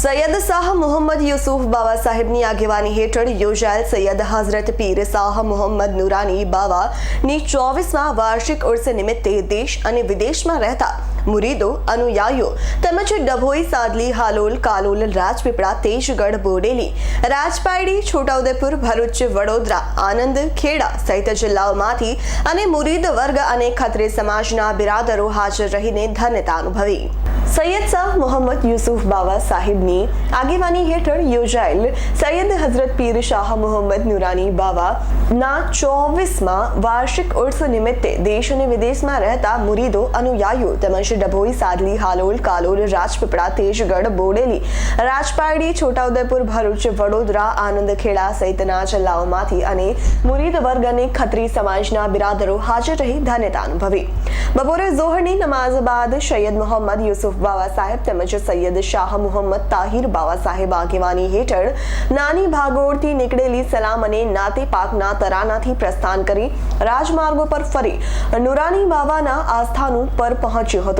સૈયદ શાહ મોહમ્મદ યુસુફ બાવા સાહેબની આગેવાની હેઠળ યોજાયેલ સૈયદ હઝરત પીર શાહ મોહમ્મદ નુરાની બાવાની ચોવીસમાં વાર્ષિક ઉર્સ નિમિત્તે દેશ અને વિદેશમાં રહેતા મુરીદો, અનુયાયીઓ તેમજ ડભોઈ, સાદલી, હાલોલ, કાલોલ, રાજપીપળા, તેજગઢ, બોડેલી, રાજપાયડી, છોટાઉદેપુર, ભરૂચ, વડોદરા, આનંદ, ખેડા સહિત જિલ્લાઓમાંથી અને મુરીદ વર્ગ અને ખત્રી સમાજના બિરાદરો હાજર રહીને ધન્યતા અનુભવી. સૈયદ શાહ મોહમ્મદ યુસુફ બાવા સાહિબની આગેવાની હેઠળ યોજાયેલ સૈયદ હઝરત પીર શાહ મોહમ્મદ નુરાની બાવા ના ચોવીસમાં વાર્ષિક ઉર્સ નિમિત્તે દેશ અને વિદેશમાં રહેતા મુરીદો, અનુયાયીઓ તેમજ ડભોઈ, સાદલી, હાલોલ, કાલોલ, રાજપીપળા, તેજગઢ, બોડેલી, રાજપારડી, છોટાઉદેપુર, ભરૂચ, વડોદરા આનંદ ખેડા સહિતના જિલ્લાઓમાંથી અને મુરીદ વર્ગ અને ખત્રી સમાજના બિરાદરો હાજર રહી ધન્યતા અનુભવી. બપોરે ઝોહરની નમાઝ બાદ સૈયદ મોહમ્મદ યુસુફ બાવા સાહેબ તેમજ સૈયદ શાહ મોહમ્મદ તાહિર બાવા સાહેબ આગેવાની હેઠળ નાની ભાગોળથી નીકળેલી સલામ અને નાતે પાકના તરાનાથી પ્રસ્થાન કરી રાજમાર્ગો પર ફરી. નુરાની બાવાના આસ્થાનું પર પહોંચ્યું હતું.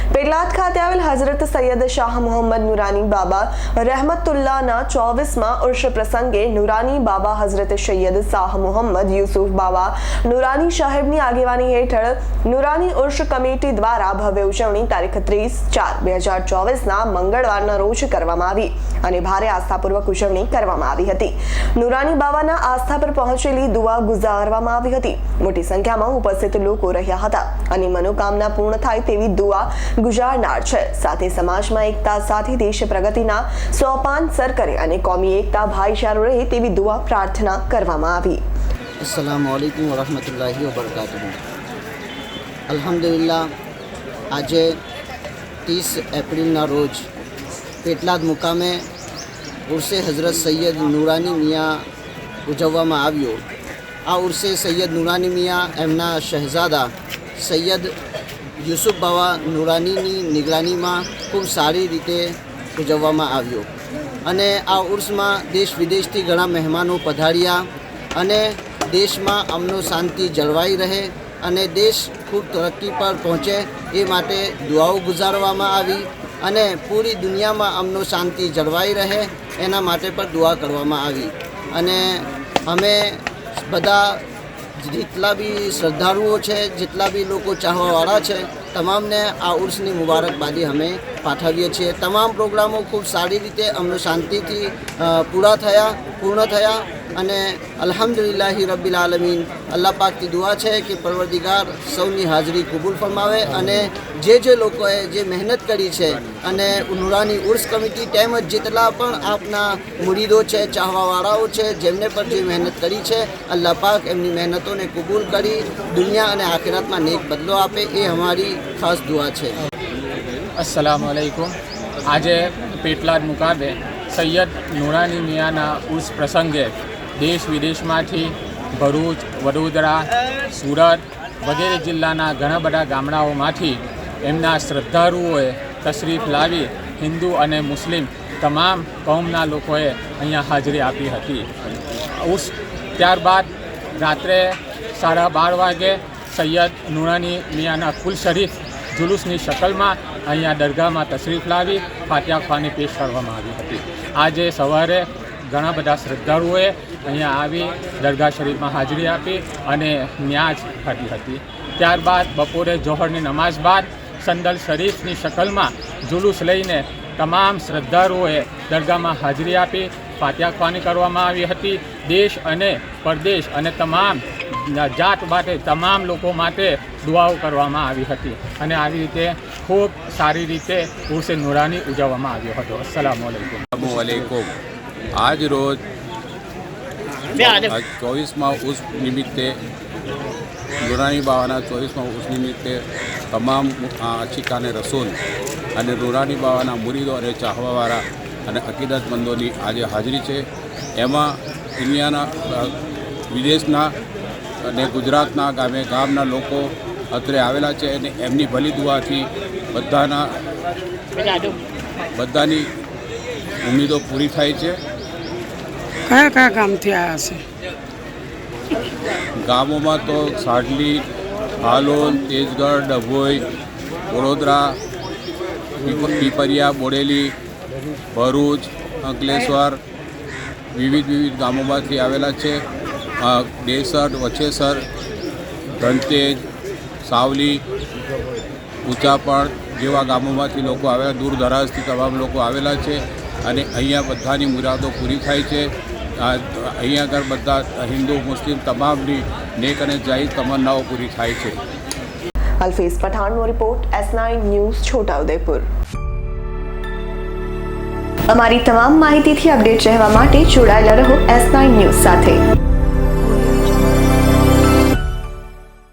પેટલાદ ખાતે આવેલ હઝરત સૈયદ શાહ મોહમ્મદ નુરાની બાબા રહેમતુલ્લાહના ચોવીસમાં ઉર્ષ પ્રસંગે નુરાની બાબા હઝરત સૈયદ શાહ મોહમ્મદ યુસુફ બાબા નુરાની સાહેબની આગેવાની હેઠળ નુરાની ઉર્ષ કમિટી દ્વારા ભવ્ય ઉજવણી તારીખ ત્રીસ ચાર બે હજાર ચોવીસના મંગળવારના રોજ કરવામાં આવી અને ભારે આસ્થાપૂર્વક ઉજવણી કરવામાં આવી હતી. નુરાની બાબાના આસ્થા પર પહોંચેલી દુઆ ગુજારવામાં આવી હતી. મોટી સંખ્યામાં ઉપસ્થિત લોકો રહ્યા હતા અને મનોકામના પૂર્ણ થાય તેવી દુઆ ગુજારનાર છે. સાથે સમાજમાં એકતા, સાથે દેશ પ્રગતિના સોપાન સર કરે અને કોમી એકતા ભાઈચારો રહે તેવી દુઆ પ્રાર્થના કરવામાં આવી. અસલામુઅલૈકુમ વરહમતુલ્લાહિ વબરકાતુહુ. અલ્હમ્દુલિલ્લાહ, આજે ત્રીસ એપ્રિલના રોજ પેટલાદ મુકામે ઉર્સે હઝરત સૈયદ નુરાની મિયા ઉજવવામાં આવ્યો. આ ઉર્સે સૈયદ નુરાની મિયા એમના શહેઝાદા સૈયદ યુસુફ બાવા નુરાનીની નિગરાનીમાં ખૂબ સારી રીતે ઉજવવામાં આવ્યો. અને આ ઉર્સમાં દેશ વિદેશથી ઘણા મહેમાનો પધાર્યા અને દેશમાં અમનો શાંતિ જળવાઈ રહે અને દેશ ખૂબ તરક્કી પર પહોંચે એ માટે દુઆઓ ગુજારવામાં આવી અને પૂરી દુનિયામાં અમનો શાંતિ જળવાઈ રહે એના માટે પણ દુઆ કરવામાં આવી. અને અમે બધા જેટલા બી શ્રદ્ધાળુઓ છે, જેટલા બી લોકો ચાહવાવાળા છે, તમામને આ ઉર્સની મુબારકબાદી અમે પાઠવીએ છીએ. તમામ પ્રોગ્રામો ખૂબ સારી રીતે અમને શાંતિથી પૂરા થયા, પૂર્ણ થયા. અને અલ્હમ્દુલિલ્લાહી રબ્બિલ આલમીન, અલ્લાહ પાકની દુઆ છે કે પરવરદિગાર સૌની હાજરી કબૂલ ફરમાવે અને જે જે લોકોએ જે મહેનત કરી છે અને નુરાની ઉર્સ કમિટી તેમજ જેટલા પણ આપના મુરીદો છે, ચાહવાવાળાઓ છે, જેમને પણ જે મહેનત કરી છે, અલ્લાહ પાક એમની મહેનતોને કબૂલ કરી દુનિયા અને આખિરાતમાં નેક બદલો આપે એ અમારી ખાસ દુઆ છે. અસલામ આલૈકુમ આજે પેટલાદ મુકાબે સૈયદ નુરાની મિયાના ઉર્સ પ્રસંગે દેશ વિદેશમાંથી ભરૂચ, વડોદરા, સુરત વગેરે જિલ્લાના ઘણા બધા ગામડાઓમાંથી એમના શ્રદ્ધાળુઓએ તશરીફ લાવી હિન્દુ અને મુસ્લિમ તમામ કોમના લોકોએ અહીંયા હાજરી આપી હતી. ઉસ ત્યારબાદ રાત્રે સાડા બાર વાગે સૈયદ નુરાની મિયાના કુલ શરીફ જુલુસની શકલમાં અહીંયા દરગાહમાં તશરીફ લાવી ફાતિયા ખાની પેશ કરવામાં આવી હતી. આજે સવારે ઘણા બધા શ્રદ્ધાળુઓએ અહીંયા આવી, દરગાહ શરીફમાં હાજરી આપી અને ન્યાજ કરી હતી. ત્યારબાદ બપોરે જોહરની નમાઝ બાદ સંદલ શરીફની શકલમાં જુલુસ લઈને તમામ શ્રદ્ધાળુઓએ દરગાહમાં હાજરી આપી ફાતિયા ખાની કરવામાં આવી હતી. દેશ અને પરદેશ અને તમામ જાત માટે તમામ લોકો માટે દુઆઓ કરવામાં આવી હતી અને આવી રીતે ખૂબ સારી રીતે હુસેન નુરાની ઉજવવામાં આવ્યો હતો. અસલામ આજ રોજ ચોવીસમાં ઉર્સ નિમિત્તે નુરાની બાવાના ચોવીસમાં ઉર્સ નિમિત્તે તમામ અચિકાને રસોલ અને નુરાની બાવાના મુરીદો અને ચાહવાવાળા અને અકીદતમંદોની આજે હાજરી છે. એમાં દુનિયાના વિદેશના અને ગુજરાતના ગામે ગામના લોકો અત્રે આવેલા છે અને એમની ભલી દુઆથી બધાના બધાની ઉમેદો પૂરી થાય છે. કયા કયા ગામથી આવ્યા છે? ગામોમાં તો સાડલી, હાલોલ, તેજગઢ, ડભોઈ, વડોદરા, પીપ- પીપરિયા, બોડેલી, ભરૂચ, અંકલેશ્વર વિવિધ વિવિધ ગામોમાંથી આવેલા છે. દેસર વછેસર ધનતેજ, સાવલી ઊંચાપણ જેવા ગામોમાંથી લોકો આવેલા દૂર દરાજથી તમામ લોકો આવેલા છે અને અહીંયા બધાની મુરાદો પૂરી થાય છે. અહીંયા આગળ બધા હિન્દુ, મુસ્લિમ તમામની નેક અને જાહેર તમન્નાઓ પૂરી થાય છે. Alfez પઠાણનો report, S nine news, Chhotaudepur. અમારી તમામ માહિતીથી અપડેટ રહેવા માટે જોડાયેલા રહો એસ નાઇન ન્યૂઝ સાથે.